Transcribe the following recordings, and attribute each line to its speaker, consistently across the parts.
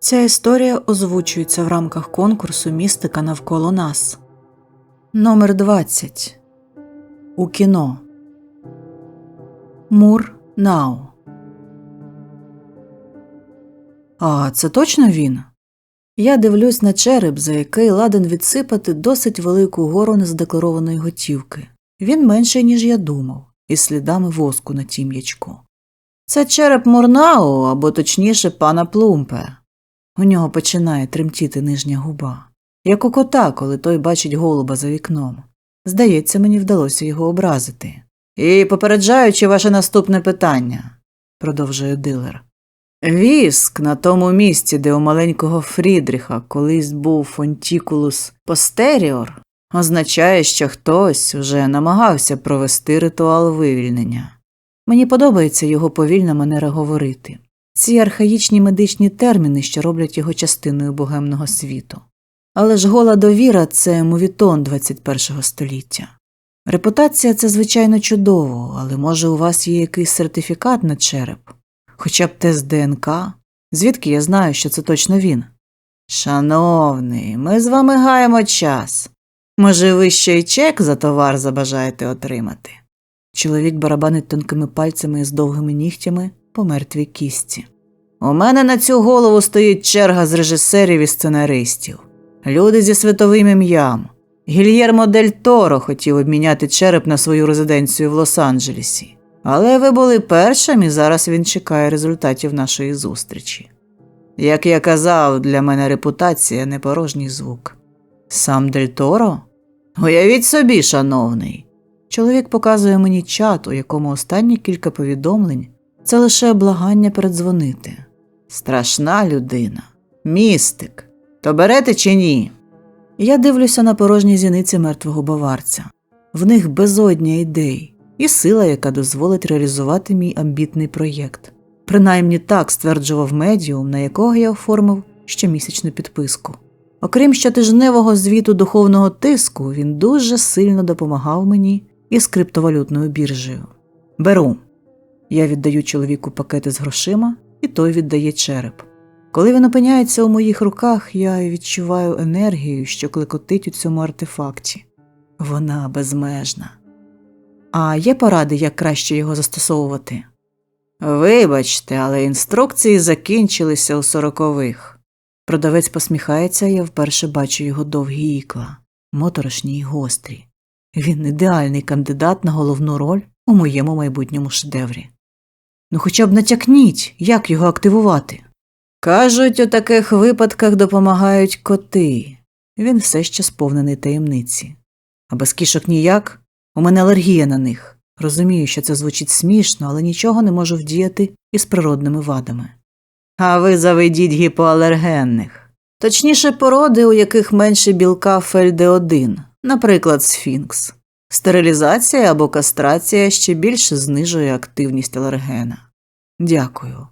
Speaker 1: Ця історія озвучується в рамках конкурсу Містика навколо нас. Номер 20. У кіно. Мур Нау. А це точно він? Я дивлюсь на череп, за який ладен відсипати досить велику гору незадекларованої готівки. Він менший, ніж я думав, із слідами воску на тім'ячку. Це череп Мурнау, або точніше пана Плумпе. У нього починає тремтіти нижня губа, як у кота, коли той бачить голуба за вікном. Здається, мені вдалося його образити. І попереджаючи ваше наступне питання, продовжує дилер. Віск на тому місці, де у маленького Фрідріха колись був фонтікулус постеріор, означає, що хтось уже намагався провести ритуал вивільнення. Мені подобається його повільна манера говорити. Ці архаїчні медичні терміни, що роблять його частиною богемного світу. Але ж гола довіра це мовітон 21 століття. Репутація це, звичайно, чудово, але може у вас є якийсь сертифікат на череп? Хоча б тест ДНК? Звідки я знаю, що це точно він? Шановний, ми з вами гаємо час. Може, ви ще й чек за товар забажаєте отримати? Чоловік барабанить тонкими пальцями з довгими нігтями по мертвій кістці. У мене на цю голову стоїть черга з режисерів і сценаристів. Люди зі світовим ім'ям. Гільєрмо Дель Торо хотів обміняти череп на свою резиденцію в Лос-Анджелесі. Але ви були першим, і зараз він чекає результатів нашої зустрічі. Як я казав, для мене репутація не порожній звук. Сам Дель Торо? Уявіть собі, шановний. Чоловік показує мені чат, у якому останні кілька повідомлень це лише благання передзвонити. Страшна людина, містик. То берете чи ні? Я дивлюся на порожні зіниці мертвого баварця. В них безодня ідей і сила, яка дозволить реалізувати мій амбітний проєкт. Принаймні так стверджував медіум, на якого я оформив щомісячну підписку. Окрім щотижневого звіту духовного тиску, він дуже сильно допомагав мені із криптовалютною біржею. Беру. Я віддаю чоловіку пакети з грошима, і той віддає череп. Коли він опиняється у моїх руках, я відчуваю енергію, що клекотить у цьому артефакті. Вона безмежна. А є поради, як краще його застосовувати? Вибачте, але інструкції закінчилися у сорокових. Продавець посміхається, я вперше бачу його довгі ікла, моторошні й гострі. Він ідеальний кандидат на головну роль у моєму майбутньому шедеврі. Ну хоча б натякніть, як його активувати. Кажуть, у таких випадках допомагають коти. Він все ще сповнений таємниці. А без кішок ніяк, у мене алергія на них. Розумію, що це звучить смішно, але нічого не можу вдіяти із природними вадами. А ви заведіть гіпоалергенних. Точніше, породи, у яких менше білка фельде-1, наприклад, сфінкс. Стерилізація або кастрація ще більше знижує активність алергена. Дякую.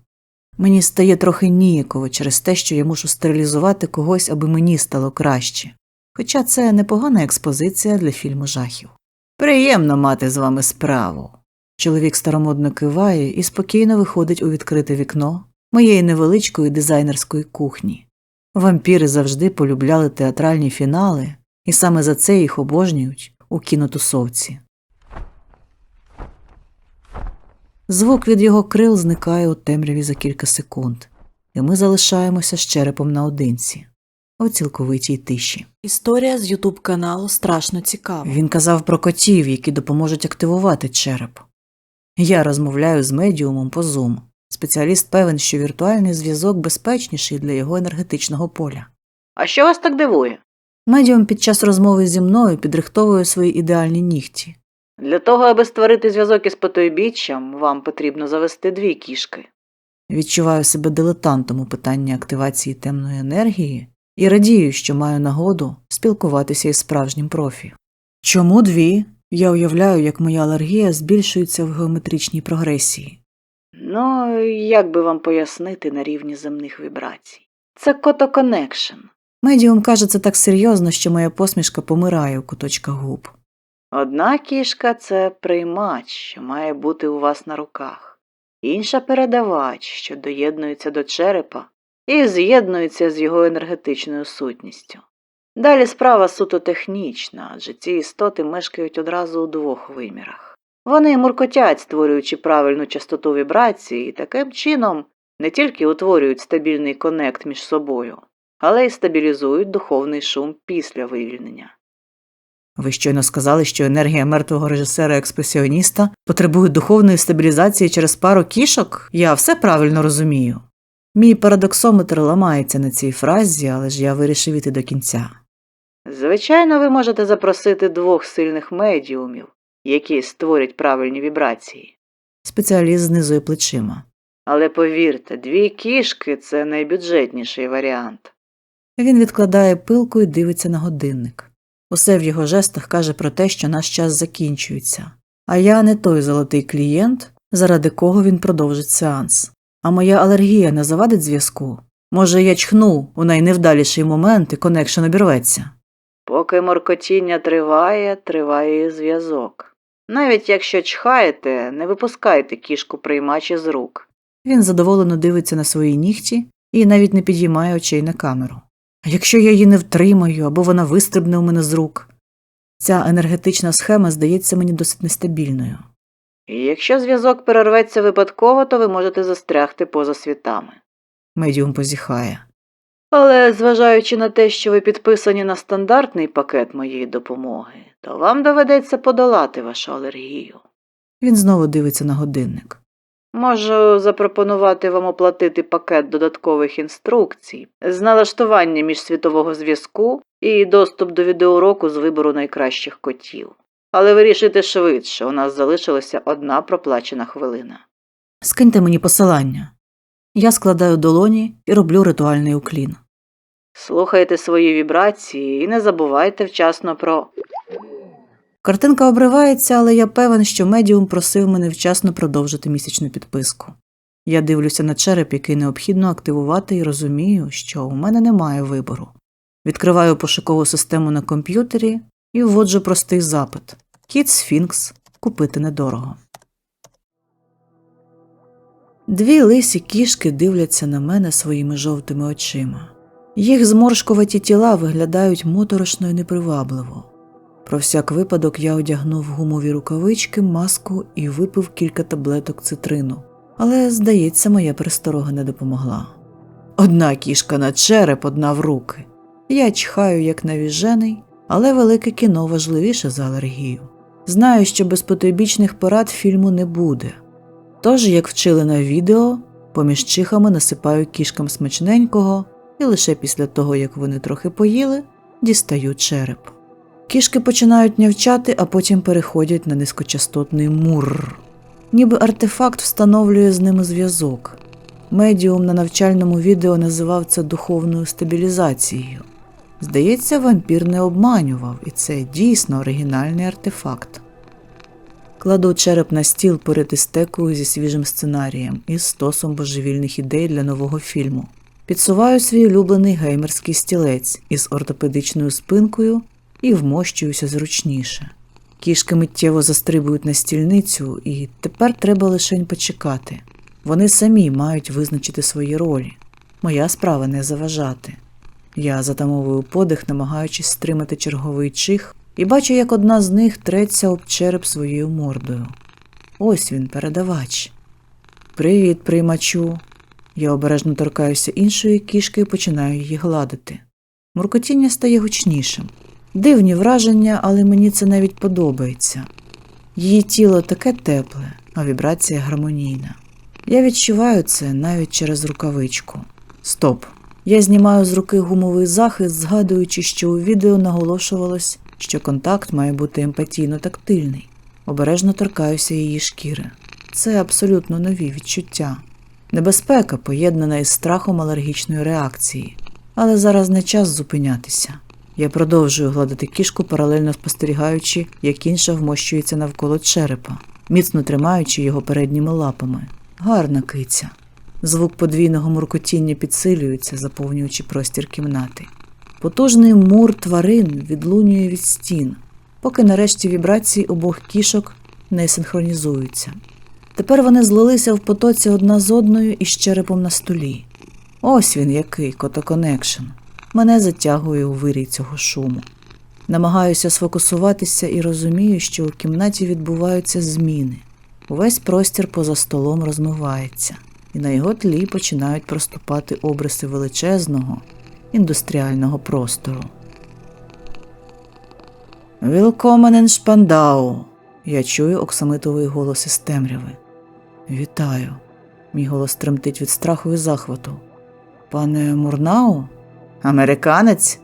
Speaker 1: Мені стає трохи ніяково через те, що я мушу стерилізувати когось, аби мені стало краще. Хоча це непогана експозиція для фільму жахів. Приємно мати з вами справу. Чоловік старомодно киває і спокійно виходить у відкрите вікно моєї невеличкої дизайнерської кухні. Вампіри завжди полюбляли театральні фінали, і саме за це їх обожнюють у кінотусовці. Звук від його крил зникає у темряві за кілька секунд, і ми залишаємося з черепом наодинці у цілковитій тиші. Історія з Ютуб каналу страшно цікава. Він казав про котів, які допоможуть активувати череп. Я розмовляю з медіумом по Zoom. Спеціаліст певен, що віртуальний зв'язок безпечніший для його енергетичного поля. А що вас так дивує? Медіум під час розмови зі мною підрихтовує свої ідеальні нігті. Для того, аби створити зв'язок із потойбіччям, вам потрібно завести дві кішки. Відчуваю себе дилетантом у питанні активації темної енергії і радію, що маю нагоду спілкуватися із справжнім профі. Чому дві? Я уявляю, як моя алергія збільшується в геометричній прогресії. Ну, як би вам пояснити на рівні земних вібрацій? Це кото-коннекшн. Медіум каже це так серйозно, що моя посмішка помирає у куточках губ. Одна кішка це приймач, що має бути у вас на руках, інша передавач, що доєднується до черепа і з'єднуються з його енергетичною сутністю. Далі справа суто технічна, адже ці істоти мешкають одразу у двох вимірах. Вони муркотять, створюючи правильну частоту вібрації, і таким чином не тільки утворюють стабільний конект між собою, але й стабілізують духовний шум після вивільнення. Ви щойно сказали, що енергія мертвого режисера-експресіоніста потребує духовної стабілізації через пару кішок? Я все правильно розумію. Мій парадоксометр ламається на цій фразі, але ж я вирішив іти до кінця. Звичайно, ви можете запросити двох сильних медіумів, які створять правильні вібрації. Спеціаліст знизує плечима. Але повірте, дві кішки це найбюджетніший варіант. Він відкладає пилку і дивиться на годинник. Усе в його жестах каже про те, що наш час закінчується, а я не той золотий клієнт, заради кого він продовжить сеанс. А моя алергія не завадить зв'язку. Може, я чхну у найневдаліший момент і конекшн обірветься. Поки моркотіння триває, триває і зв'язок. Навіть якщо чхаєте, не випускайте кішку приймачі з рук. Він задоволено дивиться на свої нігті і навіть не підіймає очей на камеру. А якщо я її не втримаю або вона вистрибне у мене з рук? Ця енергетична схема здається мені досить нестабільною. І якщо зв'язок перерветься випадково, то ви можете застрягти поза світами. Медіум позіхає. Але зважаючи на те, що ви підписані на стандартний пакет моєї допомоги, то вам доведеться подолати вашу алергію. Він знову дивиться на годинник. Можу запропонувати вам оплатити пакет додаткових інструкцій з налаштування міжсвітового зв'язку і доступ до відеоуроку з вибору найкращих котів. Але вирішуйте швидше, у нас залишилася одна проплачена хвилина. Скиньте мені посилання. Я складаю долоні і роблю ритуальний уклін. Слухайте свої вібрації і не забувайте вчасно про. Картинка обривається, але я певен, що медіум просив мене вчасно продовжити місячну підписку. Я дивлюся на череп, який необхідно активувати, і розумію, що у мене немає вибору. Відкриваю пошукову систему на комп'ютері і вводжу простий запит Кіт Сфінкс купити недорого. Дві лисі кішки дивляться на мене своїми жовтими очима. Їх зморшкуваті тіла виглядають моторошно і непривабливо. Про всяк випадок я одягнув гумові рукавички, маску і випив кілька таблеток цитрину. Але, здається, моя пересторога не допомогла. Одна кішка на череп, одна в руки. Я чхаю, як навіжений, але велике кіно важливіше за алергію. Знаю, що без потойбічних порад фільму не буде. Тож, як вчили на відео, поміж чихами насипаю кішкам смачненького, і лише після того, як вони трохи поїли, дістаю череп. Кішки починають нявчати, а потім переходять на низькочастотний мурр. Ніби артефакт встановлює з ними зв'язок. Медіум на навчальному відео називав це духовною стабілізацією. Здається, вампір не обманював, і це дійсно оригінальний артефакт. Кладу череп на стіл перед істекою зі свіжим сценарієм і стосом божевільних ідей для нового фільму. Підсуваю свій улюблений геймерський стілець із ортопедичною спинкою і вмощуюся зручніше. Кішки миттєво застрибують на стільницю, і тепер треба лишень почекати. Вони самі мають визначити свої ролі. Моя справа не заважати. Я затамовую подих, намагаючись стримати черговий чих, і бачу, як одна з них треться об череп своєю мордою. Ось він, передавач. Привіт, приймачу. Я обережно торкаюся іншої кішки і починаю її гладити. Муркотіння стає гучнішим. Дивні враження, але мені це навіть подобається. Її тіло таке тепле, а вібрація гармонійна. Я відчуваю це навіть через рукавичку. Стоп. Я знімаю з руки гумовий захист, згадуючи, що у відео наголошувалось, що контакт має бути емпатійно тактильний. Обережно торкаюся її шкіри. Це абсолютно нові відчуття. Небезпека поєднана із страхом алергічної реакції, але зараз не час зупинятися. Я продовжую гладити кішку, паралельно спостерігаючи, як інша вмощується навколо черепа, міцно тримаючи його передніми лапами. Гарна киця. Звук подвійного муркотіння підсилюється, заповнюючи простір кімнати. Потужний мур тварин відлунює від стін, поки нарешті вібрації обох кішок не синхронізуються. Тепер вони злилися в потоці одна з одною із черепом на столі. Ось він який, котоконекшн. Мене затягує у вирій цього шуму. Намагаюся сфокусуватися і розумію, що у кімнаті відбуваються зміни. Увесь простір поза столом розмивається, і на його тлі починають проступати обриси величезного індустріального простору. Вілкоменен Шпандау. Я чую оксамитовий голос із темряви. Вітаю. Мій голос тремтить від страху і захвату. Пане Мурнау? Американець?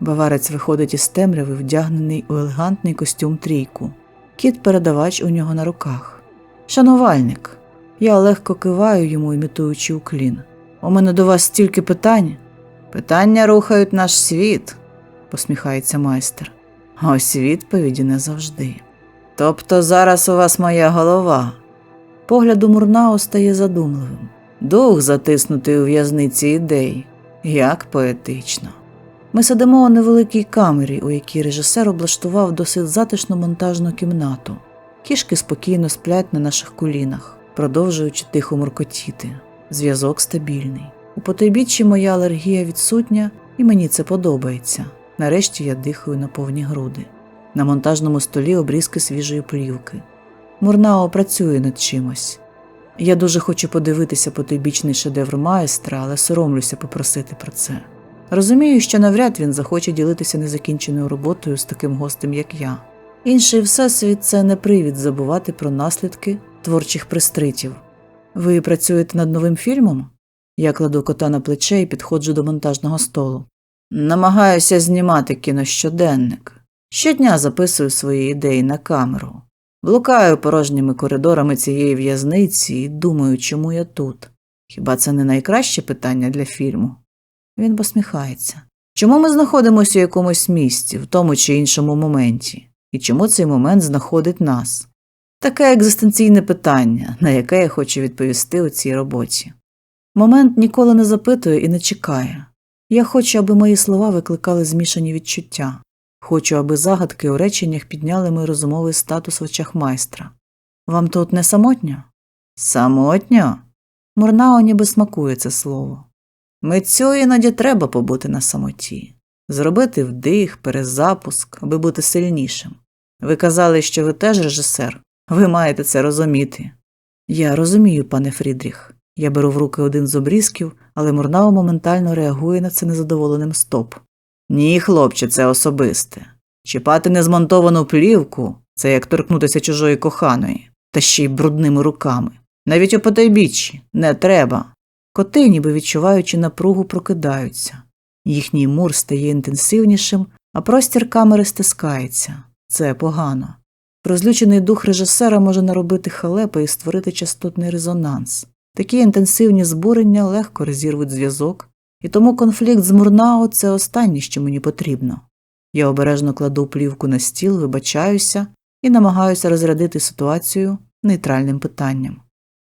Speaker 1: Баварець виходить із темряви, вдягнений у елегантний костюм трійку. Кіт передавач у нього на руках. Шанувальник. Я легко киваю йому, імітуючи уклін. У мене до вас стільки питань. Питання рухають наш світ, посміхається майстер. Ось відповіді не завжди. Тобто зараз у вас моя голова. Погляд у Мурнао стає задумливим. Дух затиснутий у в'язниці ідей. Як поетично. Ми сидимо у невеликій камері, у якій режисер облаштував досить затишну монтажну кімнату. Кішки спокійно сплять на наших колінах, продовжуючи тихо муркотіти. Зв'язок стабільний. У потойбіччі моя алергія відсутня, і мені це подобається. Нарешті я дихаю на повні груди. На монтажному столі обрізки свіжої плівки. Мурнао працює над чимось. Я дуже хочу подивитися потойбічний шедевр майстра, але соромлюся попросити про це. Розумію, що навряд він захоче ділитися незакінченою роботою з таким гостем, як я. Інший всесвіт це не привід забувати про наслідки творчих пристритів. Ви працюєте над новим фільмом? Я кладу кота на плече і підходжу до монтажного столу. Намагаюся знімати кінощоденник. Щодня записую свої ідеї на камеру. Блукаю порожніми коридорами цієї в'язниці і думаю, чому я тут. Хіба це не найкраще питання для фільму? Він посміхається. Чому ми знаходимося у якомусь місці, в тому чи іншому моменті? І чому цей момент знаходить нас? Таке екзистенційне питання, на яке я хочу відповісти у цій роботі. Момент ніколи не запитує і не чекає. Я хочу, аби мої слова викликали змішані відчуття. Хочу, аби загадки у реченнях підняли мій розумовий статус в очах майстра. Вам тут не самотньо? Самотньо? Мурнао ніби смакує це слово. Митцю іноді треба побути на самоті, зробити вдих, перезапуск, аби бути сильнішим. Ви казали, що ви теж режисер, ви маєте це розуміти. Я розумію, пане Фрідріх. Я беру в руки один з обрізків, але Мурнао моментально реагує на це незадоволеним стоп. Ні, хлопче, це особисте. Чіпати незмонтовану плівку це як торкнутися чужої коханої, та ще й брудними руками. Навіть у потайбіччі не треба. Коти, ніби відчуваючи напругу, прокидаються. Їхній мур стає інтенсивнішим, а простір камери стискається. Це погано. Розлючений дух режисера може наробити халепи і створити частотний резонанс. Такі інтенсивні збурення легко розірвуть зв'язок, і тому конфлікт з Мурнао це останнє, що мені потрібно. Я обережно кладу плівку на стіл, вибачаюся і намагаюся розрядити ситуацію нейтральним питанням.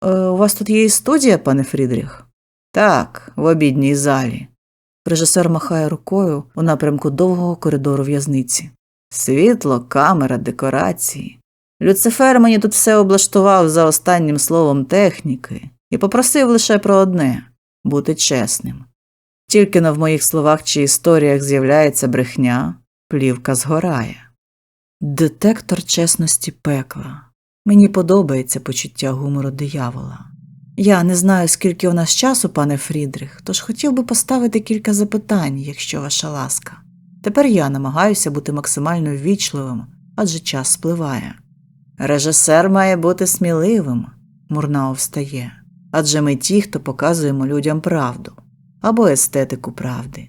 Speaker 1: Е, у вас тут є і студія, пане Фрідріх? Так, в обідній залі. Режисер махає рукою у напрямку довгого коридору в'язниці. Світло, камера, декорації. Люцифер мені тут все облаштував за останнім словом техніки і попросив лише про одне бути чесним. Тільки на в моїх словах чи історіях з'являється брехня, плівка згорає. Детектор чесності пекла. Мені подобається почуття гумору диявола. Я не знаю, скільки у нас часу, пане Фрідрих, тож хотів би поставити кілька запитань, якщо ваша ласка. Тепер я намагаюся бути максимально ввічливим, адже час спливає. Режисер має бути сміливим, Мурнао встає, адже ми ті, хто показуємо людям правду або естетику правди.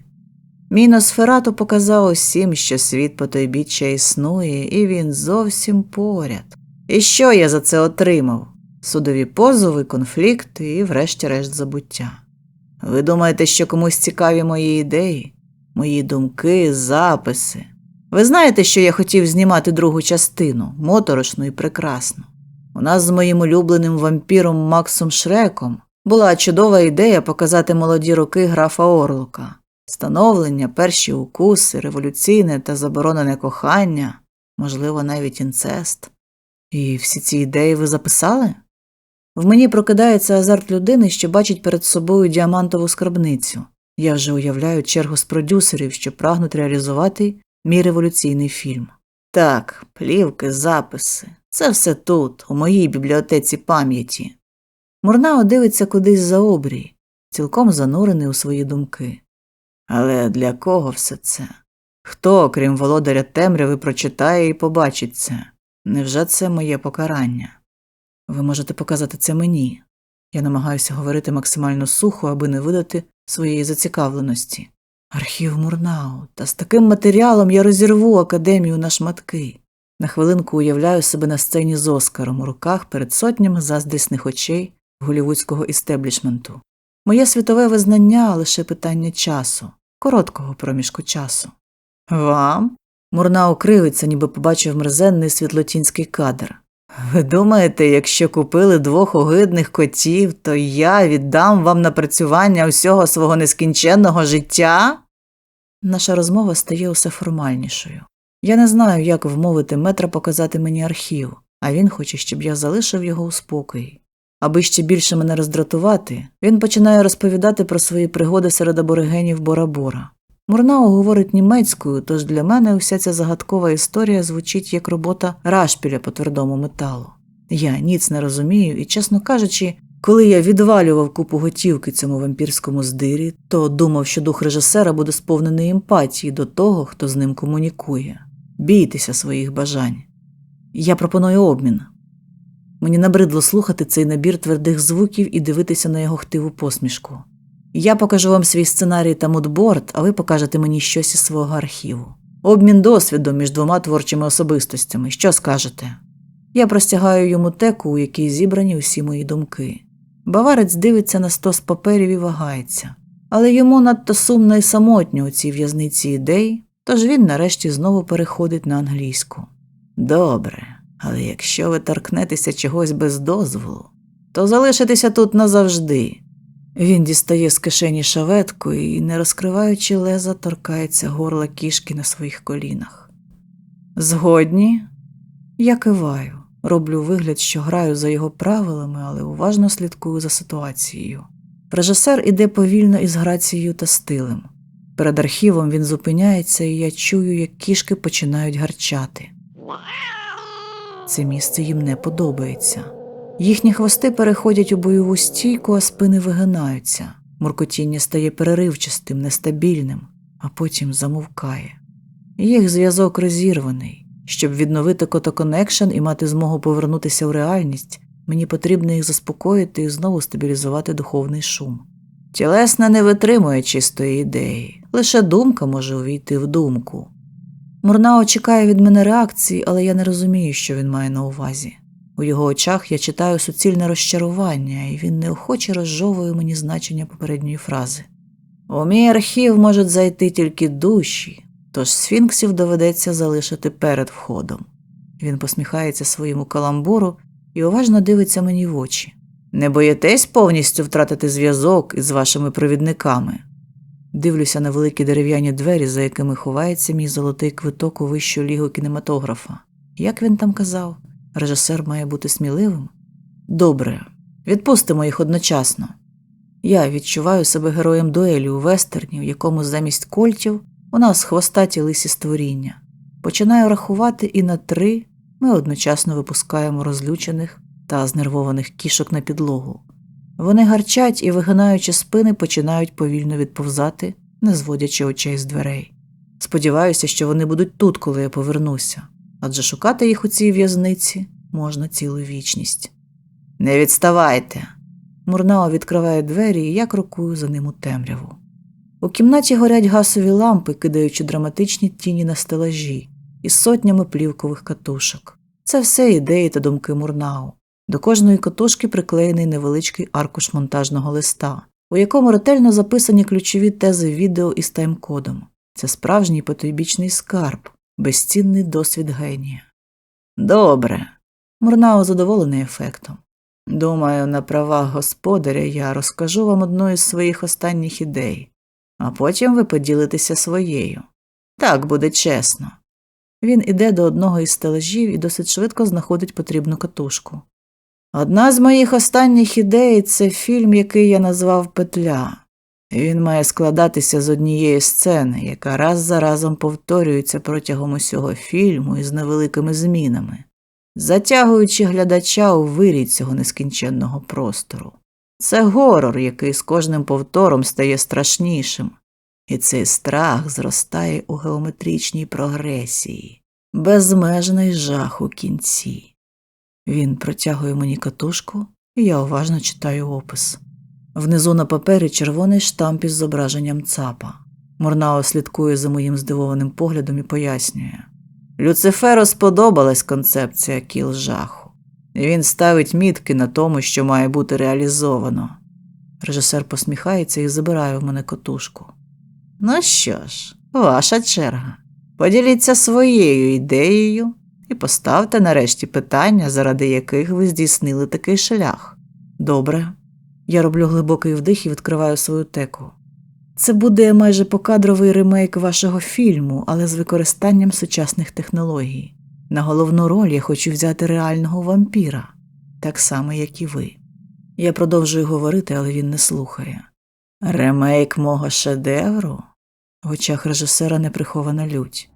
Speaker 1: Мій Носферату показав усім, що світ потойбіччя існує, і він зовсім поряд. І що я за це отримав? Судові позови, конфлікти і, врешті-решт, забуття. Ви думаєте, що комусь цікаві мої ідеї, мої думки, записи? Ви знаєте, що я хотів знімати другу частину, моторошну і прекрасну. У нас з моїм улюбленим вампіром Максом Шреком була чудова ідея показати молоді роки графа Орлука, становлення, перші укуси, революційне та заборонене кохання, можливо, навіть інцест. І всі ці ідеї ви записали? В мені прокидається азарт людини, що бачить перед собою діамантову скарбницю. Я вже уявляю чергу з продюсерів, що прагнуть реалізувати мій революційний фільм. Так, плівки, записи. Це все тут, у моїй бібліотеці пам'яті. Мурнао дивиться кудись за обрій, цілком занурений у свої думки. Але для кого все це? Хто, крім володаря темряви, прочитає і побачить це? Невже це моє покарання? Ви можете показати це мені. Я намагаюся говорити максимально сухо, аби не видати своєї зацікавленості. Архів Мурнау, та з таким матеріалом я розірву академію на шматки. На хвилинку уявляю себе на сцені з Оскаром у руках перед сотнями заздрісних очей голівудського істеблішменту. Моє світове визнання лише питання часу, короткого проміжку часу. Вам? Мурнау кривиться, ніби побачив мерзенний світлотінський кадр. Ви думаєте, якщо купили двох огидних котів, то я віддам вам напрацювання усього свого нескінченного життя? Наша розмова стає усе формальнішою. Я не знаю, як вмовити метра показати мені архів, а він хоче, щоб я залишив його у спокої. Аби ще більше мене роздратувати, він починає розповідати про свої пригоди серед аборигенів Бора-Бора. Мурнау говорить німецькою, тож для мене уся ця загадкова історія звучить як робота рашпіля по твердому металу. Я ніц не розумію, і, чесно кажучи, коли я відвалював купу готівки цьому вампірському здирі, то думав, що дух режисера буде сповнений емпатії до того, хто з ним комунікує. Бійтеся своїх бажань. Я пропоную обмін. Мені набридло слухати цей набір твердих звуків і дивитися на його хтиву посмішку. Я покажу вам свій сценарій та мудборд, а ви покажете мені щось із свого архіву. Обмін досвідом між двома творчими особистостями. Що скажете? Я простягаю йому теку, у якій зібрані усі мої думки. Баварець дивиться на стос паперів і вагається, але йому надто сумно і самотньо у цій в'язниці ідей, тож він нарешті знову переходить на англійську. Добре, але якщо ви торкнетеся чогось без дозволу, то залишитеся тут назавжди. Він дістає з кишені шаветку і, не розкриваючи леза, торкається горла кішки на своїх колінах. Згодні, я киваю, роблю вигляд, що граю за його правилами, але уважно слідкую за ситуацією. Режисер іде повільно із грацією та стилем. Перед архівом він зупиняється, і я чую, як кішки починають гарчати. Це місце їм не подобається. Їхні хвости переходять у бойову стійку, а спини вигинаються. Муркотіння стає переривчастим, нестабільним, а потім замовкає. Їх зв'язок розірваний. Щоб відновити котоконекшн і мати змогу повернутися в реальність, мені потрібно їх заспокоїти і знову стабілізувати духовний шум. Тілесна не витримує чистої ідеї, лише думка може увійти в думку. Мурнао чекає від мене реакції, але я не розумію, що він має на увазі. У його очах я читаю суцільне розчарування, і він неохоче розжовує мені значення попередньої фрази. У мій архів можуть зайти тільки душі, тож сфінксів доведеться залишити перед входом. Він посміхається своєму каламбуру і уважно дивиться мені в очі. Не боїтесь повністю втратити зв'язок із вашими провідниками? Дивлюся на великі дерев'яні двері, за якими ховається мій золотий квиток у вищу лігу кінематографа. Як він там казав? Режисер має бути сміливим? Добре, відпустимо їх одночасно. Я відчуваю себе героєм дуелі у вестерні, в якому замість кольтів у нас хвостаті лисі створіння. Починаю рахувати, і на три ми одночасно випускаємо розлючених та знервованих кішок на підлогу. Вони гарчать і, вигинаючи спини, починають повільно відповзати, не зводячи очей з дверей. Сподіваюся, що вони будуть тут, коли я повернуся, адже шукати їх у цій в'язниці можна цілу вічність. Не відставайте. Мурнао відкриває двері, і я крокую за ним у темряву. У кімнаті горять гасові лампи, кидаючи драматичні тіні на стелажі із сотнями плівкових катушок. Це все ідеї та думки Мурнау. До кожної катушки приклеєний невеличкий аркуш монтажного листа, у якому ретельно записані ключові тези відео із таймкодом. Це справжній потойбічний скарб, безцінний досвід генія. Добре. Мурнао задоволений ефектом. Думаю, на правах господаря я розкажу вам одну із своїх останніх ідей, а потім ви поділитеся своєю. Так буде чесно. Він іде до одного із стелажів і досить швидко знаходить потрібну катушку. Одна з моїх останніх ідей це фільм, який я назвав Петля. Він має складатися з однієї сцени, яка раз за разом повторюється протягом усього фільму із невеликими змінами, затягуючи глядача у вирій цього нескінченного простору. Це горор, який з кожним повтором стає страшнішим, і цей страх зростає у геометричній прогресії, безмежний жах у кінці. Він протягує мені катушку, і я уважно читаю опис. Внизу на папері червоний штамп із зображенням цапа. Мурнао слідкує за моїм здивованим поглядом і пояснює. Люциферу сподобалась концепція кіл жаху. І він ставить мітки на тому, що має бути реалізовано. Режисер посміхається і забирає в мене котушку. Ну що ж, ваша черга. Поділіться своєю ідеєю і поставте нарешті питання, заради яких ви здійснили такий шлях. Добре. Я роблю глибокий вдих і відкриваю свою теку. Це буде майже покадровий ремейк вашого фільму, але з використанням сучасних технологій. На головну роль я хочу взяти реального вампіра, так само, як і ви. Я продовжую говорити, але він не слухає. Ремейк мого шедевру? В очах режисера неприхована лють.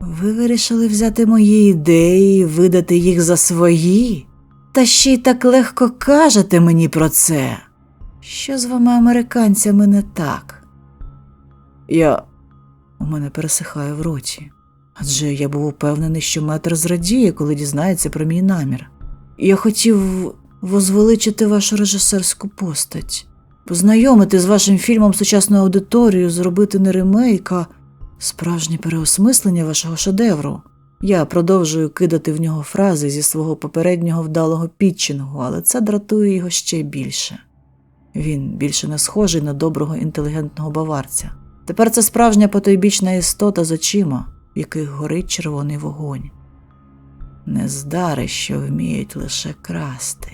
Speaker 1: Ви вирішили взяти мої ідеї і видати їх за свої? Та ще й так легко кажете мені про це. Що з вами, американцями, не так? Я. У мене пересихає в роті. Адже я був упевнений, що метр зрадіє, коли дізнається про мій намір. Я хотів возвеличити вашу режисерську постать, познайомити з вашим фільмом сучасну аудиторію, зробити не ремейк, а справжнє переосмислення вашого шедевру. Я продовжую кидати в нього фрази зі свого попереднього вдалого підчингу, але це дратує його ще більше. Він більше не схожий на доброго інтелігентного баварця. Тепер це справжня потойбічна істота з очима, в яких горить червоний вогонь. Нездари, що вміють лише красти.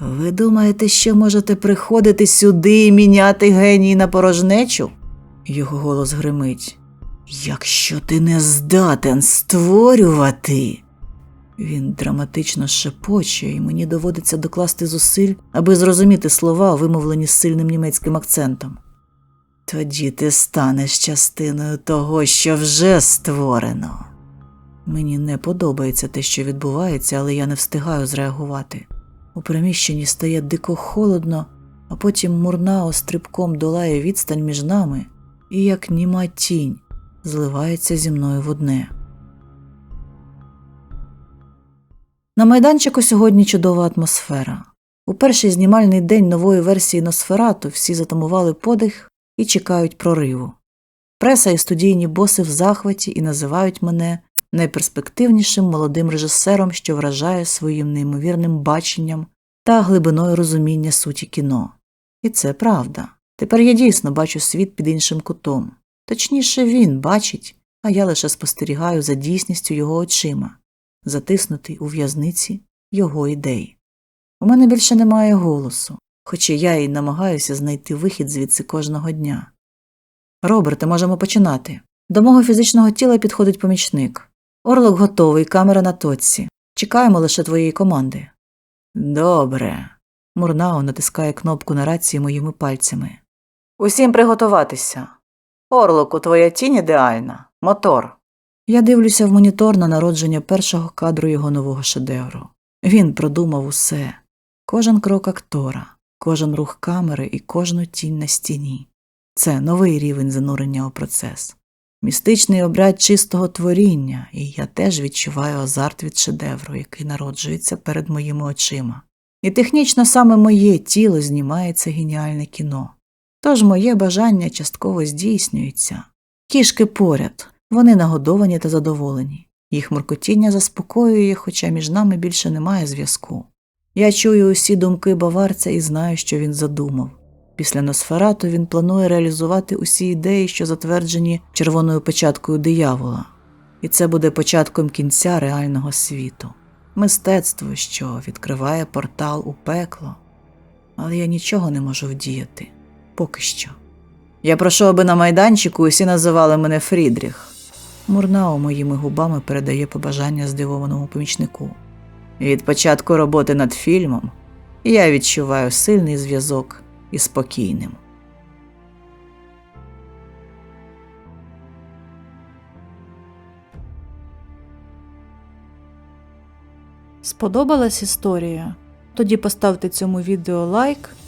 Speaker 1: Ви думаєте, що можете приходити сюди і міняти геній на порожнечу? Його голос гримить. Якщо ти не здатен створювати. Він драматично шепоче, і мені доводиться докласти зусиль, аби зрозуміти слова, вимовлені з сильним німецьким акцентом. Тоді ти станеш частиною того, що вже створено. Мені не подобається те, що відбувається, але я не встигаю зреагувати. У приміщенні стає дико холодно, а потім Мурнао стрибком долає відстань між нами і, як німа тінь, зливається зі мною в одне. На майданчику сьогодні чудова атмосфера. У перший знімальний день нової версії Носферату всі затамували подих і чекають прориву. Преса і студійні боси в захваті і називають мене найперспективнішим молодим режисером, що вражає своїм неймовірним баченням та глибиною розуміння суті кіно. І це правда. Тепер я дійсно бачу світ під іншим кутом. Точніше, він бачить, а я лише спостерігаю за дійсністю його очима, затиснутий у в'язниці його ідей. У мене більше немає голосу, хоча я й намагаюся знайти вихід звідси кожного дня. Роберте, можемо починати. До мого фізичного тіла підходить помічник. Орлок готовий, камера на точці. Чекаємо лише твоєї команди. Добре. Мурнао натискає кнопку на рації моїми пальцями. Усім приготуватися. Орлоку, твоя тінь ідеальна. Мотор. Я дивлюся в монітор на народження першого кадру його нового шедевру. Він продумав усе кожен крок актора, кожен рух камери і кожну тінь на стіні. Це новий рівень занурення у процес. Містичний обряд чистого творіння, і я теж відчуваю азарт від шедевру, який народжується перед моїми очима. І технічно саме моє тіло знімає це геніальне кіно. Тож моє бажання частково здійснюється. Кішки поряд, вони нагодовані та задоволені. Їх муркотіння заспокоює, хоча між нами більше немає зв'язку. Я чую усі думки баварця і знаю, що він задумав. Після Носферату він планує реалізувати усі ідеї, що затверджені червоною печаткою диявола, і це буде початком кінця реального світу, мистецтво, що відкриває портал у пекло. Але я нічого не можу вдіяти поки що. Я прошу, аби на майданчику усі називали мене Фрідріх. Мурнао моїми губами передає побажання здивованому помічнику. Від початку роботи над фільмом я відчуваю сильний зв'язок із спокійним. Сподобалась історія? Тоді поставте цьому відео лайк,